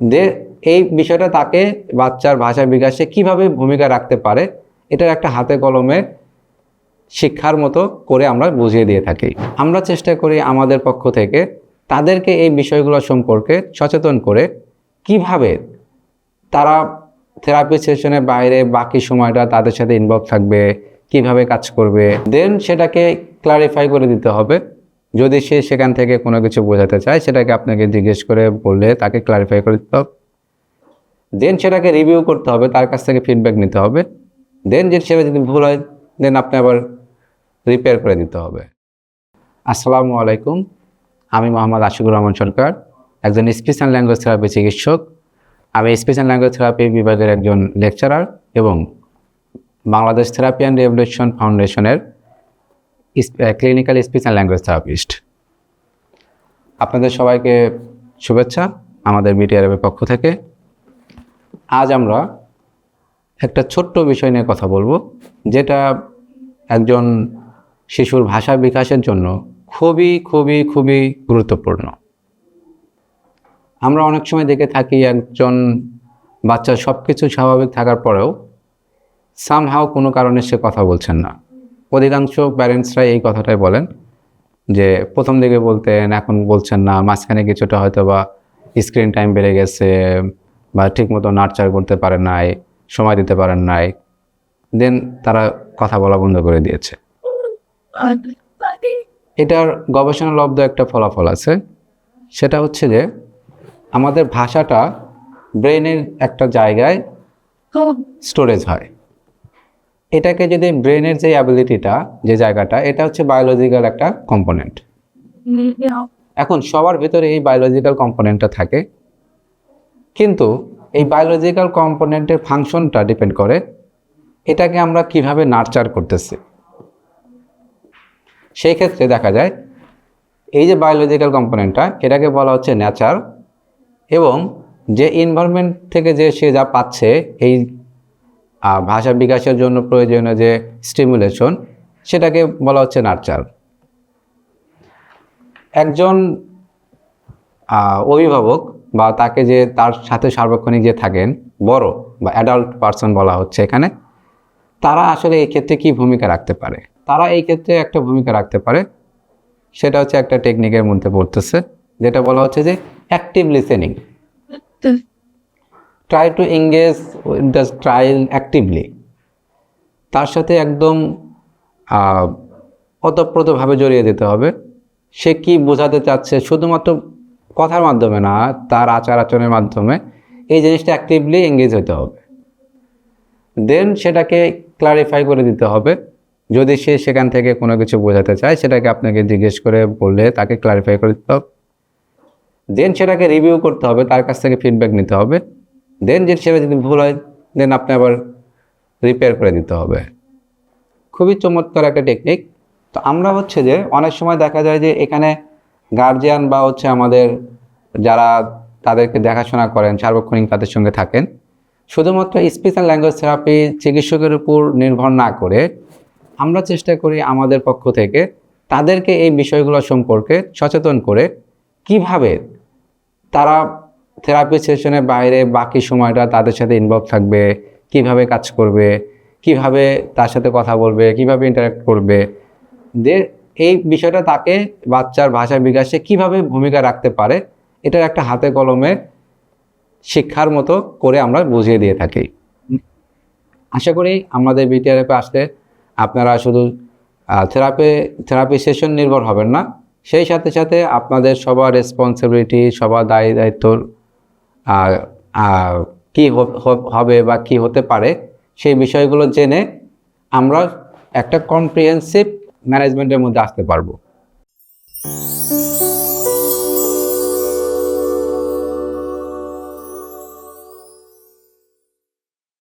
যে এই বিষয়টা তাকে বাচ্চার ভাষা বিকাশে কীভাবে ভূমিকা রাখতে পারে, এটার একটা হাতে কলমে শিক্ষার মতো করে আমরা বুঝিয়ে দিয়ে থাকি। আমরা চেষ্টা করি আমাদের পক্ষ থেকে তাদেরকে এই বিষয়গুলো সম্পর্কে সচেতন করে কীভাবে তারা থেরাপি সেশনের বাইরে বাকি সময়টা তাদের সাথে ইনভলভ থাকবে, কীভাবে কাজ করবে, দেন সেটাকে ক্লারিফাই করে দিতে হবে। যদি সে সেখান থেকে কোনো কিছু বোঝাতে চায়, সেটাকে আপনাকে জিজ্ঞেস করে বললে তাকে ক্লারিফাই করে দিতে হবে। দেন সেটাকে রিভিউ করতে হবে, তার কাছ থেকে ফিডব্যাক নিতে হবে। দেন যে সেটা যদি ভুল হয় দেন আপনি আবার রিপেয়ার করে দিতে হবে। আসসালামু আলাইকুম, আমি মোহাম্মদ আশিকুর রহমান সরকার, একজন স্পেশাল ল্যাঙ্গুয়েজ থেরাপি চিকিৎসক। আমি স্পেশাল ল্যাঙ্গুয়েজ থেরাপি বিভাগের একজন লেকচারার এবং বাংলাদেশ থেরাপি অ্যান্ড রেভলিউশন ফাউন্ডেশনের clinical speech and language therapist আপনাদের সবাইকে শুভেচ্ছা আমাদের মিডিয়ার পক্ষ থেকে। আজ আমরা একটা ছোট্ট বিষয় নিয়ে কথা বলব, যেটা একজন শিশুর ভাষা বিকাশের জন্য খুবই খুবই খুবই গুরুত্বপূর্ণ। আমরা অনেক সময় দেখে থাকি একজন বাচ্চা সব কিছু স্বাভাবিক থাকার পরেও সামহাও কোনো কারণে সে কথা বলছেন না। অধিকাংশ প্যারেন্টসরা এই কথাটাই বলেন যে প্রথম দিকে বলতেন এখন বলছেন না মাঝখানে কিছুটা হয়তো বা স্ক্রিন টাইম বেড়ে গেছে বা ঠিকমতো নার্চার করতে পারেন নাই সময় দিতে পারেন নাই দেন তারা কথা বলা বন্ধ করে দিয়েছে। এটার গবেষণালব্ধ একটা ফলাফল আছে সেটা হচ্ছে যে আমাদের ভাষাটা ব্রেনের একটা জায়গায় স্টোরেজ হয়। এটাকে যদি ব্রেনের যে অ্যাবিলিটিটা যে জায়গাটা, এটা হচ্ছে বায়োলজিক্যাল একটা কম্পোনেন্ট এখন সবার ভিতরে এই বায়োলজিক্যাল কম্পোনেন্টটা থাকে। কিন্তু এই বায়োলজিক্যাল কম্পোনেন্টের ফাংশনটা ডিপেন্ড করে এটাকে আমরা কীভাবে নার্চার করতেছি। সেই ক্ষেত্রে দেখা যায়, এই যে বায়োলজিক্যাল কম্পোনেন্টটা এটাকে বলা হচ্ছে নেচার এবং যে এনভায়রনমেন্ট থেকে যে সে যা পাচ্ছে, এই ভাষা বিকাশের জন্য প্রয়োজনীয় যে স্টিমুলেশন সেটাকে বলা হচ্ছে নার্চার একজন অভিভাবক বা তাকে যে তার সাথে সার্বক্ষণিক যে থাকেন, বড় বা অ্যাডাল্ট পার্সন বলা হচ্ছে এখানে, তারা আসলে এই ক্ষেত্রে কি ভূমিকা রাখতে পারে? তারা এই ক্ষেত্রে একটা ভূমিকা রাখতে পারে, সেটা হচ্ছে একটা টেকনিকের মধ্যে পড়তেছে, যেটা বলা হচ্ছে যে active listening try to engage the trial actively তার সাথে একদম আহ, ওতপ্রোতভাবে জড়িয়ে দিতে হবে। সে কি বোঝাতে চাচ্ছে? শুধুমাত্র কথার মাধ্যমে না তার আচার আচরণের মাধ্যমে এই জিনিসটা অ্যাক্টিভলি এঙ্গেজ হতে হবে। দেন সেটাকে ক্লারিফাই করে দিতে হবে। যদি সে সেখান থেকে কোনো কিছু বোঝাতে চায় সেটাকে আপনাকে জিজ্ঞেস করে বললে তাকে ক্লারিফাই করে দিতে হবে। দেন সেটাকে রিভিউ করতে হবে তার কাছ থেকে ফিডব্যাক নিতে হবে। দেন যে সেটা যদি ভুল হয় দেন আপনি আবার রিপেয়ার করে দিতে হবে। খুবই চমৎকার একটা টেকনিক তো আমরা হচ্ছে যে, অনেক সময় দেখা যায় যে, এখানে গার্জিয়ান বা হচ্ছে আমাদের যারা তাদেরকে দেখাশোনা করেন, সার্বক্ষণিক তাদের সঙ্গে থাকেন, শুধুমাত্র স্পেশাল ল্যাঙ্গুয়েজ থেরাপি চিকিৎসকের উপর নির্ভর না করে, আমরা চেষ্টা করি আমাদের পক্ষ থেকে তাদেরকে এই বিষয়গুলো সম্পর্কে সচেতন করে কীভাবে তারা থেরাপি সেশনের বাইরে বাকি সময়টা তাদের সাথে ইনভলভ থাকবে, কীভাবে কাজ করবে, কীভাবে তার সাথে কথা বলবে, কীভাবে ইন্টারাক্ট করবে। যে এই বিষয়টা তাকে বাচ্চার ভাষা বিকাশে কীভাবে ভূমিকা রাখতে পারে, এটার একটা হাতে কলমে শিক্ষার মতো করে আমরা বুঝিয়ে দিয়ে থাকি। আশা করি আমাদের বিটিআরএফে আসলে আপনারা শুধু থেরাপি থেরাপি সেশন নির্ভর হবেন না, সেই সাথে সাথে আপনাদের সবার রেসপন্সিবিলিটি সবার দায়ী দায়িত্ব কি হবে বা কি হতে পারে সেই বিষয়গুলো জেনে আমরা একটা কম্প্রিহেন্সিভ ম্যানেজমেন্টের মধ্যে আসতে পারব।